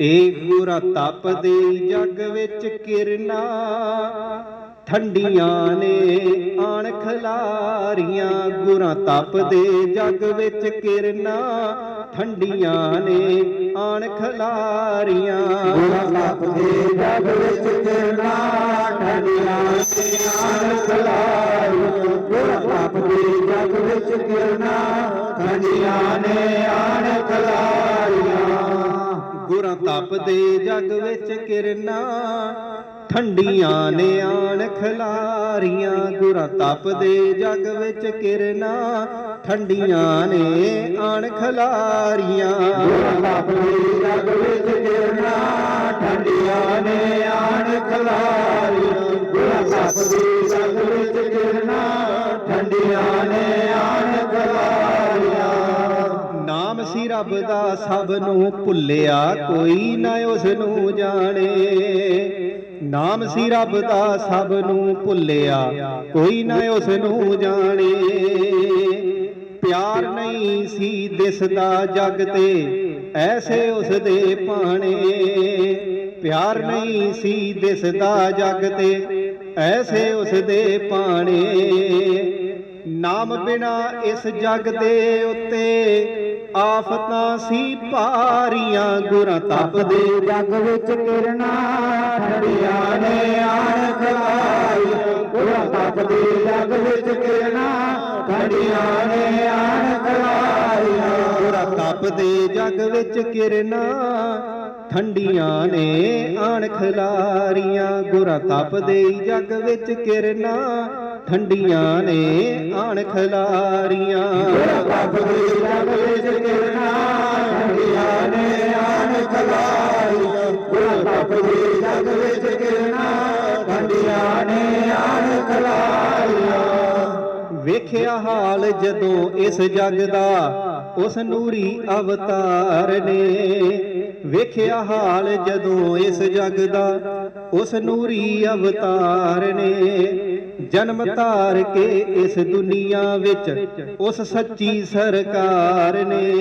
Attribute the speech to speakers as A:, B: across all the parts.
A: ਏ ਗੁਰਾ ਤਪਦੇ ਜਗ ਵਿੱਚ ਕਿਰਨਾ, ਠੰਡੀਆਂ ਨੇ ਆਣ ਖਲਾਰੀਆਂ ਗੁਰਾ ਤਪਦੇ ਜਗ ਵਿੱਚ ਕਿਰਨਾ, ਠੰਡੀਆਂ ਨੇ ਆਣ ਖਲਾਰੀਆਂ
B: ਗੁਰਾ ਤਪਦੇ ਜਗ ਵਿੱਚ ਕਿਰਨਾ, ਠੰਡੀਆਂ ਸਿਆਣ ਖਲਾਰੀਆਂ ਗੁਰਾ ਤਪਦੇ ਜਗ ਵਿੱਚ ਕਿਰਨਾ, ਠੰਡੀਆਂ ਨੇ ਆਣ ਖਲਾਰੀਆਂ
A: ਗੁਰਾਂ ਤਪਦੇ ਜਗ ਵਿੱਚ ਕਿਰਨਾ, ਠੰਡੀਆਂ ਨੇ ਆਣ ਖਲਾਰੀਆਂ। ਗੁਰਾਂ ਤਪਦੇ ਜਗ ਵਿੱਚ ਕਿਰਨਾ, ਠੰਡੀਆਂ ਨੇ ਆਣ ਖਲਾਰੀਆਂ।
B: ਗੁਰਾ ਤਪਦੇ ਜਗ ਵਿੱਚ ਕਿਰਨਾ, ਠੰਡੀਆਂ ਨੇ ਆਣ ਖਲਾਰੀਆਂ।
A: ਰੱਬ ਦਾ ਸਭ ਨੂੰ ਭੁੱਲਿਆ, ਕੋਈ ਨਾ ਉਸ ਨੂੰ ਜਾਣੇ। ਨਾਮ ਸੀ ਰੱਬ ਦਾ ਸਭ ਨੂੰ ਭੁੱਲਿਆ, ਕੋਈ ਨਾ ਉਸ ਨੂੰ ਜਾਣੇ। ਪਿਆਰ ਨਹੀਂ ਸੀ ਦਿਸਦਾ ਜਗ ਤੇ, ਐਸੇ ਉਸ ਦੇ ਪਾਣੇ ਪਿਆਰ ਨਹੀਂ ਸੀ ਦਿਸਦਾ ਜਗ ਤੇ, ਐਸੇ ਉਸ ਦੇ ਪਾਣੇ ਨਾਮ ਬਿਨਾ ਇਸ ਜਗ ਦੇ ਉੱਤੇ ਆਫਤਾਂ ਸੀ ਭਾਰੀਆਂ ਗੁਰਾਂ ਤਪਦੇ
B: ਜਗ ਵਿੱਚ ਕਿਰਨਾ ਠੰਡੀਆਂ ਨੇ ਆਣ ਖਲਾਰੀਆਂ ਗੁਰਾਂ ਤਪਦੇ ਜਗ ਵਿੱਚ ਕਿਰਨਾ ਠੰਡੀਆਂ ਨੇ ਆਣ ਖਲਾਰੀਆਂ
A: ਗੁਰਾਂ ਤਪਦੇ ਜਗ ਵਿੱਚ ਕਿਰਨਾ ਠੰਡੀਆਂ ਨੇ ਆਣ ਖਲਾਰੀਆਂ। ਗੁਰਾਂ ਤਪਦੇ ਜਗ ਵਿੱਚ ਕਿਰਨਾ ਠੰਡੀਆਂ ਨੇ ਆਣ ਖਲਾਰੀਆਂ।
B: ਗੁਰਾਂ ਤਪਦੇ ਜਗ ਵਿੱਚ ਆਣ
A: ਵੇਖਿਆ ਹਾਲ ਜਦੋਂ ਇਸ ਜਗ ਦਾ, ਉਸ ਨੂਰੀ ਅਵਤਾਰ ਨੇ। ਵੇਖਿਆ ਹਾਲ ਜਦੋਂ ਇਸ ਜਗ ਦਾ, ਉਸ ਨੂਰੀ ਅਵਤਾਰ ਨੇ। ਜਨਮ ਧਾਰ ਕੇ ਇਸ ਦੁਨੀਆ ਵਿੱਚ, ਉਸ ਸੱਚੀ ਸਰਕਾਰ ਨੇ।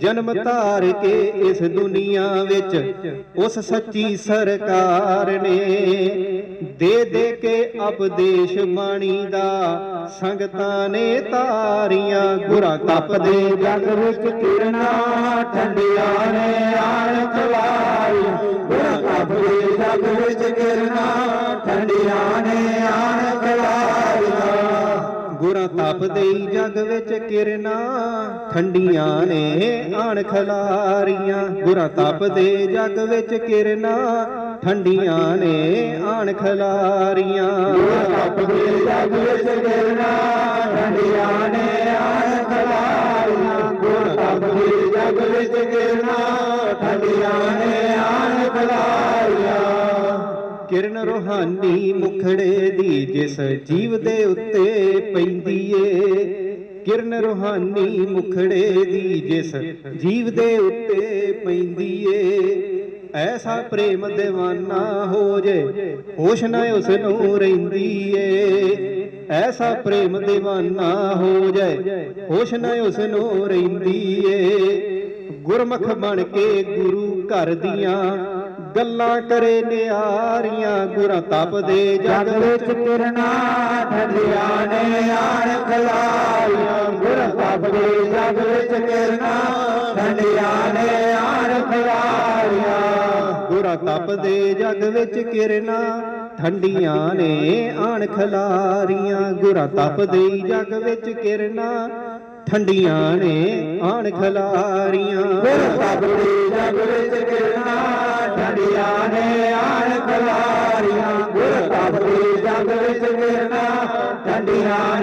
A: ਜਨਮ ਧਾਰ ਕੇ ਇਸ ਦੁਨੀਆ ਵਿੱਚ, ਉਸ ਸੱਚੀ ਸਰਕਾਰ ਨੇ। ਦੇ ਦੇ ਕੇ ਉਪਦੇਸ਼ ਬਾਣੀ ਦਾ, ਸੰਗਤਾਂ ਨੇ ਤਾਰੀਆਂ ਗੁਰਾਂ ਤਪਦੇ
B: ਜਗ ਵਿੱਚ ਕਿਰਨਾ, ਠੰਡੀਆਂ ਨੇ ਆਣ ਖਲਾਰੀਆਂ। ਗੁਰਾਂ ਤਪਦੇ ਜਗ ਵਿੱਚ ਕਿਰਨਾ, ਠੰਡੀਆਂ ਨੇ ਆਣ ਖਲਾਰੀਆਂ।
A: ਗੁਰਾਂ ਤਪਦੇ ਜਗ ਵਿੱਚ ਕਿਰਨਾ, ਠੰਡੀਆਂ ਨੇ ਆਣ ਖਲਾਰੀਆਂ। ਗੁਰਾਂ ਤਪਦੇ ਜਗ ਵਿੱਚ ਕਿਰਨਾ ਠੰਡੀਆਂ ਨੇ ਆਣ ਖਲਾਰੀਆਂ।
B: ਗੁਰਾਂ ਤਪਦੇ ਜਗ ਵਿੱਚ ਕਿਰਨਾ ਠੰਡੀਆਂ ਨੇ ਆਣ ਖਲਾਰੀਆਂ ਗੁਰਾਂ ਤਪਦੇ ਜਗ ਵਿੱਚ ਕਿਰਨਾ ਠੰਡੀਆਂ ਨੇ ਆਣ ਖਲਾਰੀਆਂ
A: ਕਿਰਨ ਰੋਹਾਨੀ ਮੁਖੜੇ ਦੀ ਜਿਸ ਜੀਵ ਦੇ ਉੱਤੇ ਪੈਂਦੀ ਏ। ਕਿਰਨ ਰੋਹਾਨੀ ਮੁਖੜੇ ਦੀ ਜਿਸ ਜੀਵ ਦੇ ਉੱਤੇ ਪਈ ਐਸਾ ਪ੍ਰੇਮ دیਵਾਨਾ ਹੋ ਜੇ ਹੋਸ਼ ਨਾ ਉਸ ਨੂੰ ਰਹਿੰਦੀ ਏ ਐਸਾ ਪ੍ਰੇਮ دیਵਾਨਾ ਹੋ ਜੇ ਹੋਸ਼ ਨਾ ਉਸ ਨੂੰ ਰਹਿੰਦੀ ਏ ਗੁਰਮਖ ਬਣ ਕੇ ਗੁਰੂ ਘਰ ਦੀਆਂ ਗੱਲਾਂ ਕਰੇ ਨਿਆਰੀਆਂ ਗੁਰਾਂ ਤਪਦੇ
B: ਜਗ ਵਿੱਚ ਕਿਰਨਾ ਠੱਲਿਆ ਨੇ ਆਣ ਖਲਾਰੀਆਂ ਗੁਰਾਂ ਤਪਦੇ ਜਗ ਵਿੱਚ ਕਿਰਨਾ
A: ਤਪਦੇ ਜਗ ਵਿੱਚ ਕਿਰਨਾ, ਠੰਡੀਆਂ ਨੇ ਆਣ ਖਲਾਰੀਆਂ। ਗੁਰਾ ਤਪਦੇ ਜਗ ਵਿੱਚ ਕਿਰਨਾ, ਠੰਡੀਆਂ ਨੇ ਆਣ ਖਲਾਰੀਆਂ।
B: ਗੁਰ ਤਪਦੇ ਜਗ ਵਿੱਚ ਕਿਰਨਾ, ਠੰਡੀਆਂ ਨੇ ਆਣ ਖਲਾਰੀਆਂ। ਗੁਰ ਤਪਦੇ ਜਗ ਵਿੱਚ ਕਿਰਨਾ, ਠੰਡੀਆਂ